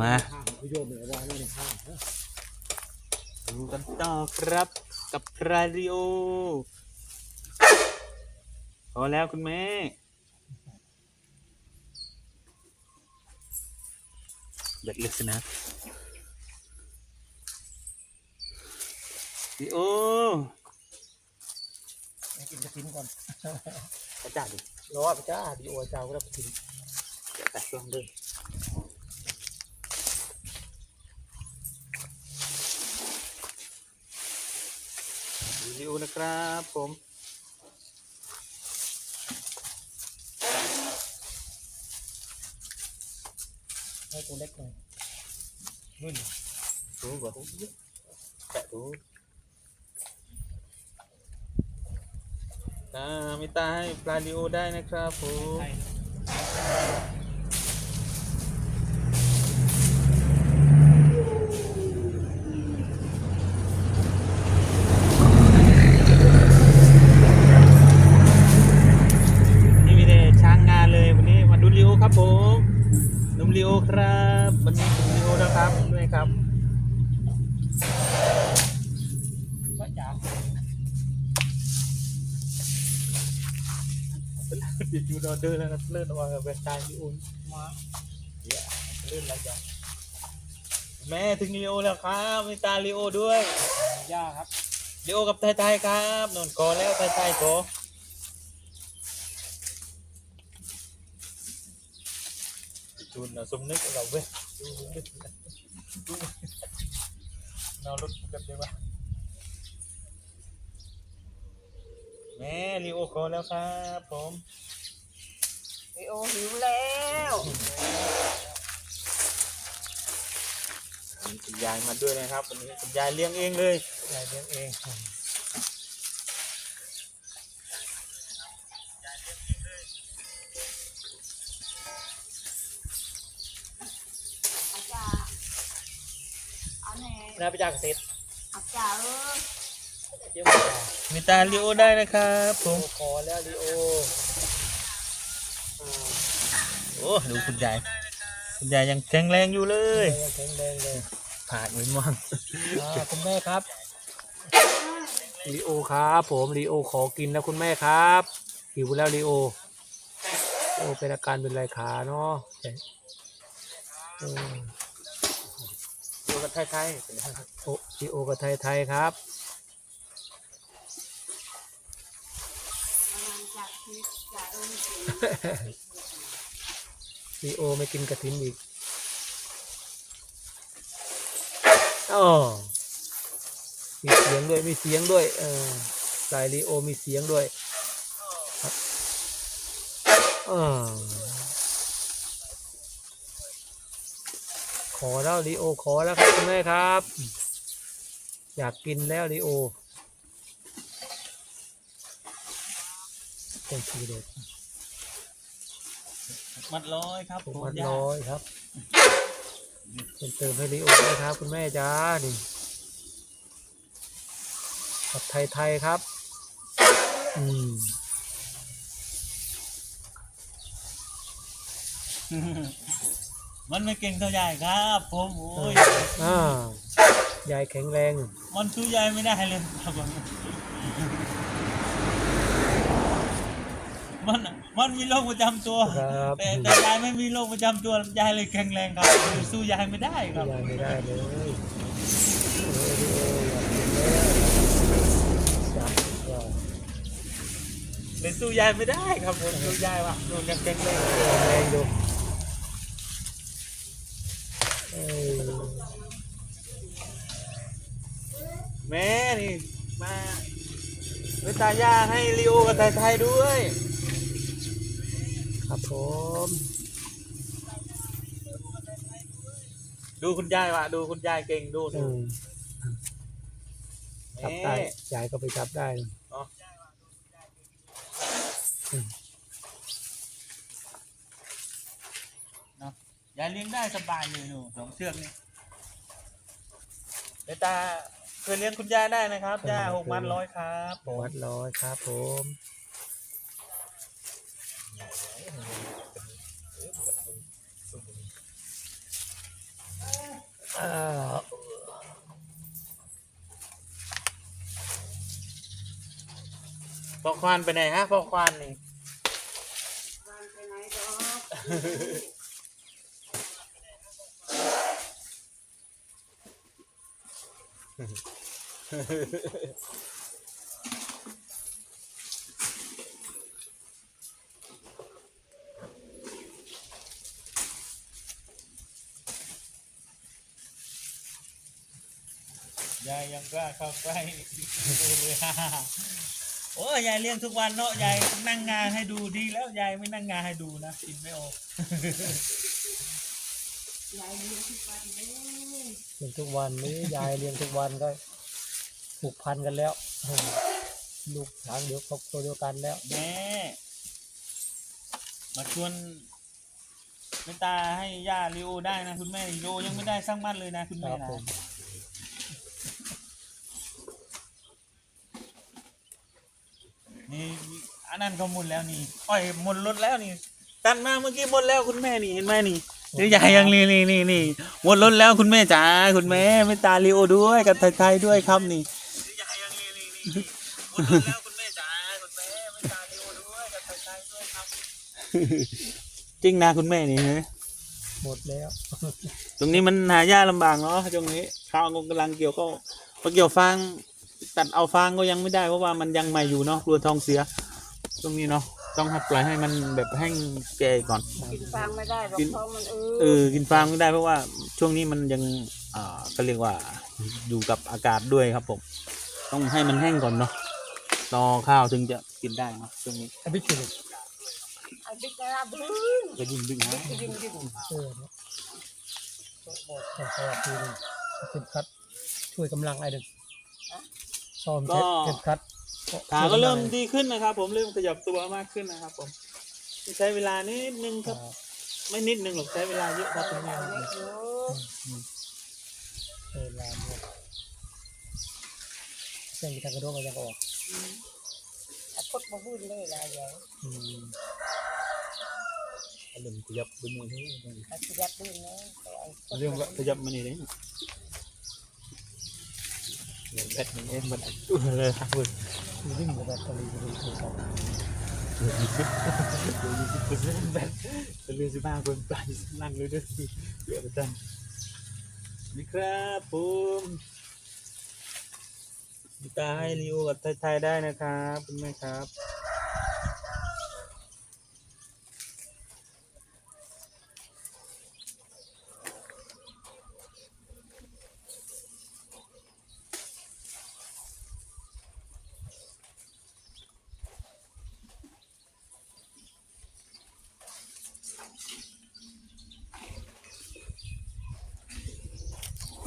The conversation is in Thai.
มาข้างเขาโยนเลยว่าไม่ในข้างเนอะดูกันต่อครับกับพราริโอพอแล้วคุณแม่เบ็ดเล็กสินะริโอให้กินกระทิ้นก่อนกระจ่าดิรอไปจ้าดีโอเจ้าก็ได้กระทิ้นเดี๋ยวตัดช่วงด้วย ริโอนะครับผมให้ตัวเล็กหน่อยนุ่นรู้ป่ะแปะรู้ตาไม่ตาให้ปลาดิโอได้นะครับผม ครับผมหนุ่มลิโอครับวันนี้หนุ่มลิโอนะครับด้วยครับก็จ้าติดอยู่ดอเดอร์แล้วนะเลื่อนออกมาเป็นตายลิโอมาเลื่อนอะไรจ้ะแม่ถึงลิโอแล้วครับมีตาลิโอด้วยย่าครับลิโอกับไทยไทยครับนนกอแล้วไทยไทยกอ จุนสมนึกเราเว้ยดูนึกดูนอนรถกันได้ปะแม่ลิโอขอแล้วครับผมวิโอหิวแล้วคุณยายมาด้วยนะครับวันนี้คุณยายเลี้ยงเองเลยยายเลี้ยงเอง อาจารย์เอาแน่นาไปจากเสร็จอาจารย์เออเจ้าจ้ามีตาลิโอได้นะครับผโอ้ม ขอแล้วลีโอโอ้ดูคุณยาย คุณยายยังแข็งแรงอยู่เลย ยังแข็งแรงเลยผ่านเหมือนมั่งอ่าคุณแม่ครับลีโอครับผมลีโอขอกินนะคุณแม่ครับหิวแล้วลีโอโอเป็นอาการเป็นไรขาเนาะเออ ดูกันไทยโอลีโอกับไทยไทยครับประมาณจากที่จากเออไม่ถึงลีโอไม่กินกระถินอีกอ๋อมีเสียงด้วย มีเสียงด้วย เออสายลีโอมีเสียงด้วยครับอ่า ขอแล้วลีโอขอแล้วครับคุณแม่ครับ อยากกินแล้วลีโอเป็นสีเด็ดๆมัดร้อยครับผมผมวัดยาร้อยครับเป็นเติมให้ลีโอด้วยครับ คุณแม่จ้านี่ผัดไทยไทยๆครับ อืม มันไม่เก่งเท่ายายครับผมโอ้ยอ่ายายแข็งแรง มันสู้ยายไม่ได้เลยครับผมมันมันมีโรคประจำตัวครับแต่แต่ยายไม่มีโรคประจำตัวยายเลยแข็งแรงครับสู้ยายไม่ได้ครับยายไม่ได้เลยเออลีโออยากกินแล้วจับเราเลยสู้ยายไม่ได้ครับผมสู้ยายว่ะโดนยังแข็งแรงแข็งแรงดูเแม่นี่มาเวตาย่าให้ลีโอกับไทยไทยด้วย ครับผม ดูคุณยายว่ะดูคุณยายเก่งดูอืดูมจับได้แม่ยายก็ไปจับได้อ๋ออืม เนาะยายเลี้ยงได้สบายเลยหนูสองเชือกนี่เวตา เคยเลี้ยงคุณยายได้นะครับย่าหกมัดร้อยครับผมวัดร้อยครับผมเอ่าพ่อควานไปไหนฮะพ่อควานนี่วางไปไหนดอก ยายยังกล้าเข้าใกล้เลยโอ้ยยายเลี้ยงทุกวันเนาะยายนั่งงานให้ดูดีแล้วยายไม่นั่งงานให้ดูนะกินไม่ออก ยายเลี้ยงทุกวันเลย เรียงทุกวันนี้ยายเลี้ยงทุกวันก็ ผูกพันกันแล้วอืมลูกทางเดียวครอบครัวเดียวกันแล้ว แม่ มาชวนเมตตาให้ย่าลิโอได้นะ คุณแม่ลิโอยังไม่ได้สร้างบ้านเลยนะ คุณคแม่รับนะผมนี่อันนั้นก็หมดแล้วนี่อ้อยหมดรถแล้วนี่ตัดมาเมื่อกี้หมดแล้วคุณแม่นี่เห็นไหมนี่นี่ยายยังนี่นี่นี่นี่หมดรถแล้วคุณแม่จ๋าคุณแม่เมตตาลิโอด้วยกับไทยๆด้วยครับนี่ยาย ยังนี่นี่นี่หมดรถแล้วคุณแม่จ๋าคุณแม่เมตตาลิโอด้วยกับไทยๆด้วยครับจริงนะคุณแม่นี่ฮะหมดแล้ว ตรงนี้มันหายากลำบากเนาะตรงนี้ข้าวกำลังเกี่ยวก็พอเกี่ยวฟางตัดเอาฟางก็ยังไม่ได้เพราะว่ามันยังใหม่อยู่เนาะกลัวทองเสีย ตรงนี้เนาะต้องให้ปล่อยให้มันแบบแห้งแก่ก่อน กินฟางไม่ได้หรอกกินเพราะมันเอเอออกินฟางไม่ได้เพราะว่าช่วงนี้มันยังอ่าก็เรียกว่าอยู่กับอากาศด้วยครับผม ต้องให้มันแห้งก่อนเนาะรอข้าวถึงจะกินได้เนาะช่วงนี้อภิสิทธิ์ไอ้บิ๊กนะบึ้งก็ยิ่งดึงนะดึงดึงเออเนาะก็สวัสดีเลยเข็มขัดช่วยกำลังไอ้เด็กซ้อมเข็มเข็มขัดขาก็เริ่มดีขึ้นนะครับ ผมเริ่มขยับตัวมากขึ้นนะครับ ผมใช้เวลานิดนึงครับ ไม่นิดนึงหรอกใช้เวลาเยอะครับตรงนี้ครับเล็กอยู่เออลาเนี่ย เส้นทางกระโดดมายังออกแต่พดมาพูดเลยละยายอืมเริ่มขยับดึงมือนี้ไอ้ขยับดึงนะแต่ไอ้พดเริ่มขยับมานี่เลยแบตมันเองมันอุ้ยเลยครับคุณคือวิ่งกับแบตเตอรี่ไปดูโทรศัพท์แบตเรื่องสิบห้าคนปลายนั่งเลยด้วยเดี๋ยวไปจันนี่ครับผมมี ตาให้ริโอกับไทยๆได้นะครับคุณแม่ครับ